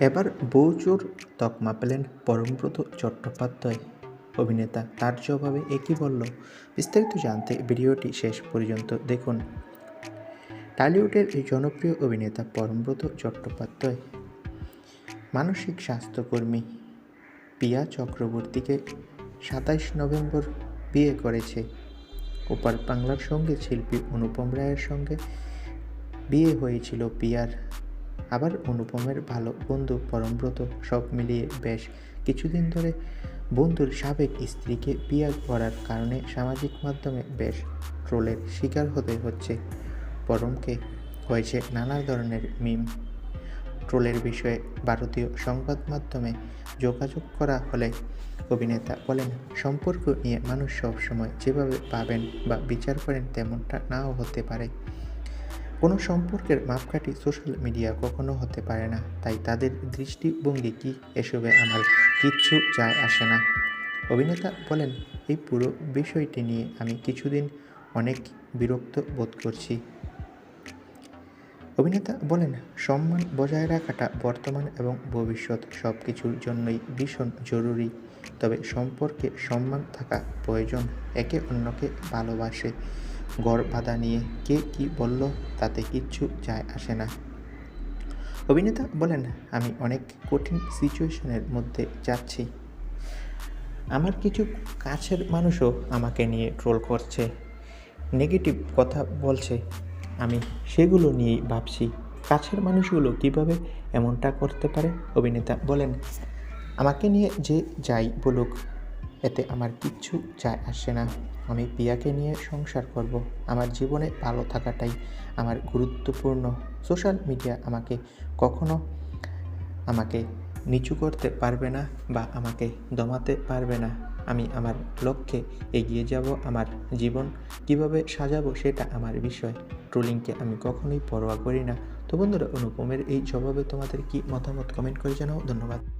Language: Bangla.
এবার বউচোর তকমা পেলেন পরমব্রত চট্টোপাধ্যায়। অভিনেতা তার জবাবে একই বলল, বিস্তারিত জানতে ভিডিওটি শেষ পর্যন্ত দেখুন। টালিউডের এই জনপ্রিয় অভিনেতা পরমব্রত চট্টোপাধ্যায়, মানসিক স্বাস্থ্যকর্মী পিয়া চক্রবর্তীকে সাতাইশ নভেম্বর বিয়ে করেছে। ওপার বাংলার সংগীত শিল্পী অনুপম রায়ের সঙ্গে বিয়ে হয়েছিল পিয়ার। আবার অনুপমের ভালো বন্ধু পরমব্রত সব মিলিয়ে বেশ কিছুদিন ধরে বন্ধুর সাবেক স্ত্রীকে বিয়ে করার কারণে সামাজিক মাধ্যমে বেশ ট্রোলের শিকার হতে হচ্ছে। পরমকে হয়েছে নানা ধরনের মিম। ট্রোলের বিষয়ে ভারতীয় সংবাদ মাধ্যমে যোগাযোগ করা হলে অভিনেতা বলেন, সম্পর্ক নিয়ে মানুষ সবসময় যেভাবে পাবেন বা বিচার করেন তেমনটা নাও হতে পারে। কোনো সম্পর্কের মাপকাঠি সোশ্যাল মিডিয়া কখনো হতে পারে না, তাই তাদের দৃষ্টিভঙ্গি কী এসবে আমার কিচ্ছু যায় আসে না। অভিনেতা বলেন, এই পুরো বিষয়টি নিয়ে আমি কিছুদিন অনেক বিরক্ত বোধ করছি। অভিনেতা বলেন, সম্মান বজায় রাখাটা বর্তমান এবং ভবিষ্যৎ সব কিছুর জন্যই ভীষণ জরুরি। তবে সম্পর্কে সম্মান থাকা প্রয়োজন, একে অন্যকে ভালোবাসে। গড় বাঁধা নিয়ে কে কি বলল তাতে কিচ্ছু যায় আসে না। অভিনেতা বলেন, আমি অনেক কঠিন সিচুয়েশনের মধ্যে যাচ্ছি। আমার কিছু কাছের মানুষও আমাকে নিয়ে ট্রোল করছে। নেগেটিভ কথা বলছে। আমি সেগুলো নিয়েই ভাবছি। কাছের মানুষগুলো কীভাবে এমনটা করতে পারে? অভিনেতা বলেন, আমাকে নিয়ে যে যাই বলুক এতে আমার কিচ্ছু যায় আসে না। আমি পিয়াকে নিয়ে সংসার করব। আমার জীবনে ভালো থাকাটাই আমার গুরুত্বপূর্ণ। সোশ্যাল মিডিয়া আমাকে কখনো আমাকে নিচু করতে পারবে না বা আমাকে দমাতে পারবে না। আমি আমার লক্ষ্যে এগিয়ে যাব, আমার জীবন কীভাবে সাজাবো সেটা আমার বিষয়। ট্রোলিংকে আমি কখনোই পরোয়া করি না। তো বন্ধুরা, অনুপমের এই জবাবে তোমাদের কি মতামত? কমেন্ট করে জানাও। ধন্যবাদ।